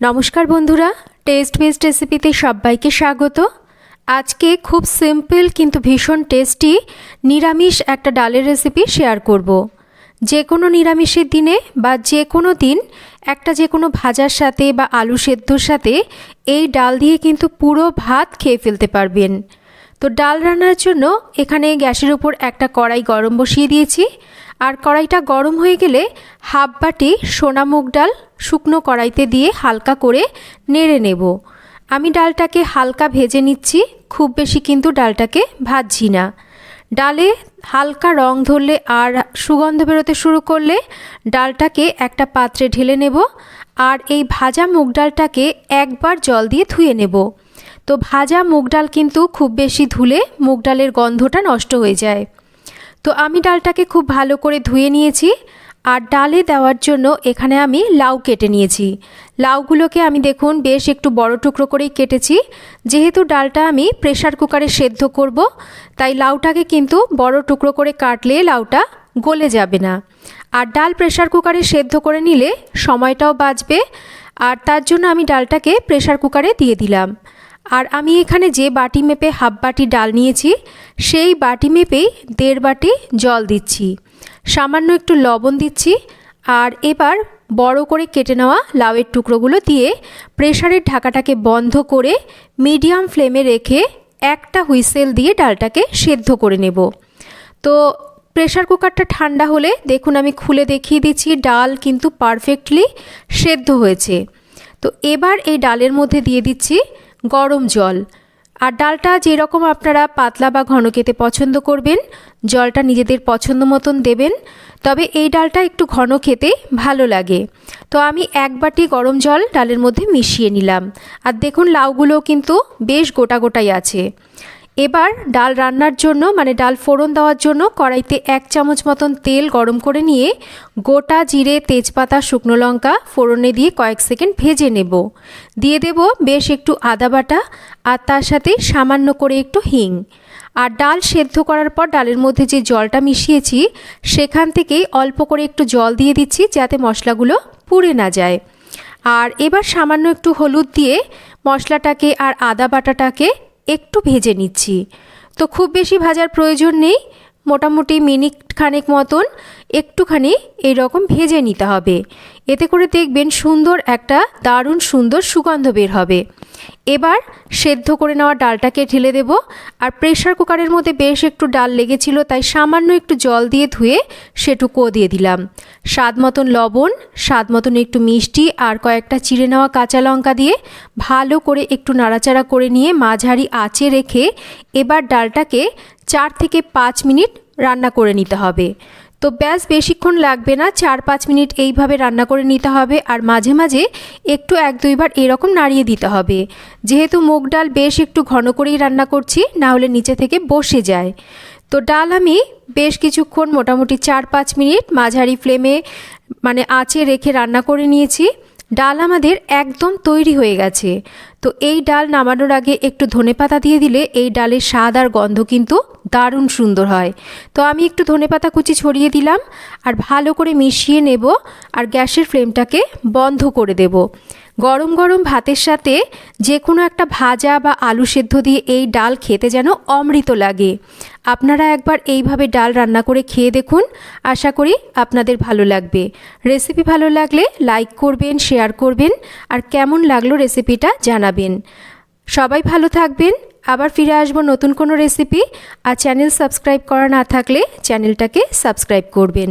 নমস্কার বন্ধুরা test best রেসিপিতে সবাইকে স্বাগত। আজকে খুব সিম্পল কিন্তু ভীষণ টেস্টি নিরামিষ একটা ডালের রেসিপি শেয়ার করব। যে কোনো নিরামিষের দিনে বা যে কোনো দিন, একটা যে কোনো ভাজার সাথে বা আলু সেদ্ধর সাথে এই ডাল দিয়ে কিন্তু পুরো ভাত খেয়ে ফেলতে পারবেন। তো ডাল রান্নার জন্য এখানে গ্যাসের উপর একটা কড়াই গরম বসিয়ে দিয়েছি। আর কড়াইটা গরম হয়ে গেলে হাফ বাটি সোনা মুগ ডাল শুকনো কড়াইতে দিয়ে হালকা করে নেড়ে নেব। আমি ডালটাকে হালকা ভেজে নিচ্ছি, খুব বেশি কিন্তু ডালটাকে ভাজছি না। ডালে হালকা রং ধরলে আর সুগন্ধ বেরোতে শুরু করলে ডালটাকে একটা পাত্রে ঢেলে নেব আর এই ভাজা মুগ ডালটাকে একবার জল দিয়ে ধুয়ে নেব। তো ভাজা মুগ ডাল কিন্তু খুব বেশি ধুলে মুগ ডালের গন্ধটা নষ্ট হয়ে যায়। তো আমি ডালটাকে খুব ভালো করে ধুয়ে নিয়েছি আর ডালে দেওয়ার জন্য এখানে আমি লাউ কেটে নিয়েছি। লাউগুলোকে আমি দেখুন বেশ একটু বড় টুকরো করেই কেটেছি। যেহেতু ডালটা আমি প্রেশার কুকারে সেদ্ধ করব, তাই লাউটাকে কিন্তু বড় টুকরো করে কাটলে লাউটা গলে যাবে না। আর ডাল প্রেশার কুকারে সেদ্ধ করে নিলে সময়টাও বাঁচবে। আর তার জন্য আমি ডালটাকে প্রেশার কুকারে দিয়ে দিলাম। আর আমি এখানে যে বাটি মেপে হাফ বাটি ডাল নিয়েছি, সেই বাটি মেপেই দেড় বাটি জল দিচ্ছি। সামান্য একটু লবণ দিচ্ছি আর এবার বড় করে কেটে নেওয়া লাউয়ের টুকরোগুলো দিয়ে প্রেশারের ঢাকাটাকে বন্ধ করে মিডিয়াম ফ্লেমে রেখে একটা হুইসেল দিয়ে ডালটাকে সেদ্ধ করে নেব। তো প্রেশার কুকারটা ঠান্ডা হলে দেখুন আমি খুলে দেখিয়ে দিচ্ছি, ডাল কিন্তু পারফেক্টলি সেদ্ধ হয়েছে। তো এবার এই ডালের মধ্যে দিয়ে দিচ্ছি গরম জল। আর ডালটা যেরকম আপনারা পাতলা বা ঘন খেতে পছন্দ করবেন, জলটা নিজেদের পছন্দ মতন দেবেন, তবে এই ডালটা একটু ঘন খেতে ভালো লাগে। তো আমি এক বাটি গরম জল ডালের মধ্যে মিশিয়ে নিলাম। আর দেখুন লাউগুলো কিন্তু বেশ গোটা গোটাই আছে। এবার ডাল রান্নার জন্য মানে ডাল ফোড়ন দেওয়ার জন্য কড়াইতে এক চামচ মতন তেল গরম করে নিয়ে গোটা জিরে, তেজপাতা, শুকনো লঙ্কা ফোড়নে দিয়ে কয়েক সেকেন্ড ভেজে নেব। দিয়ে দেব বেশ একটু আদা বাটা আর তার সাথে সামান্য করে একটু হিং। আর ডাল সেদ্ধ করার পর ডালের মধ্যে যে জলটা মিশিয়েছি, সেখান থেকেই অল্প করে একটু জল দিয়ে দিচ্ছি যাতে মশলাগুলো পুড়ে না যায়। আর এবার সামান্য একটু হলুদ দিয়ে মশলাটাকে আর আদা বাটাটাকে একটু ভেজে নিচ্ছি। তো খুব বেশি ভাজার প্রয়োজন নেই। মোটামুটি মিনিট খানেক মতন একটুখানি এই রকম ভেজে নিতে হবে। এতে করে দেখবেন সুন্দর একটা দারুণ সুন্দর সুগন্ধ বের হবে। এবার সেদ্ধ করে নেওয়া ডালটাকে ঢেলে দেব। আর প্রেশার কুকারের মধ্যে বেশ একটু ডাল লেগেছিল, তাই সামান্য একটু জল দিয়ে ধুয়ে সেটুকুও দিয়ে দিলাম। স্বাদ মতন লবণ, স্বাদ মতন একটু মিষ্টি আর কয়েকটা চিড়ে নেওয়া কাঁচা লঙ্কা দিয়ে ভালো করে একটু নাড়াচাড়া করে নিয়ে মাঝারি আঁচে রেখে এবার ডালটাকে চার থেকে পাঁচ মিনিট রান্না করে নিতে হবে। তো ব্যাস বেশিক্ষণ লাগবে না, চার পাঁচ মিনিট এইভাবে রান্না করে নিতে হবে আর মাঝে মাঝে একটু এক দুইবার এরকম নাড়িয়ে দিতে হবে। যেহেতু মুগ ডাল বেশ একটু ঘন করেই রান্না করছি, না হলে নিচে থেকে বসে যায়। তো ডাল আমি বেশ কিছুক্ষণ মোটামুটি চার পাঁচ মিনিট মাঝারি ফ্লেমে মানে আঁচে রেখে রান্না করে নিয়েছি। ডাল আমাদের একদম তৈরি হয়ে গেছে। তো এই ডাল নামানোর আগে একটু ধনে পাতা দিয়ে দিলে এই ডালের স্বাদ আর গন্ধ কিন্তু দারুণ সুন্দর হয়। তো আমি একটু ধনে পাতা কুচি ছড়িয়ে দিলাম আর ভালো করে মিশিয়ে নেব আর গ্যাসের ফ্লেমটাকে বন্ধ করে দেব। গরম গরম ভাতের সাথে যে কোনো একটা ভাজা বা আলু সেদ্ধ দিয়ে এই ডাল খেতে যেন অমৃত লাগে। আপনারা একবার এইভাবে ডাল রান্না করে খেয়ে দেখুন। আশা করি আপনাদের ভালো লাগবে। রেসিপি ভালো লাগলে লাইক করবেন, শেয়ার করবেন আর কেমন লাগল রেসিপিটা জানাবেন। সবাই ভালো থাকবেন। আবার ফিরে আসব নতুন কোনো রেসিপি। আর চ্যানেল সাবস্ক্রাইব করা না থাকলে চ্যানেলটাকে সাবস্ক্রাইব করবেন।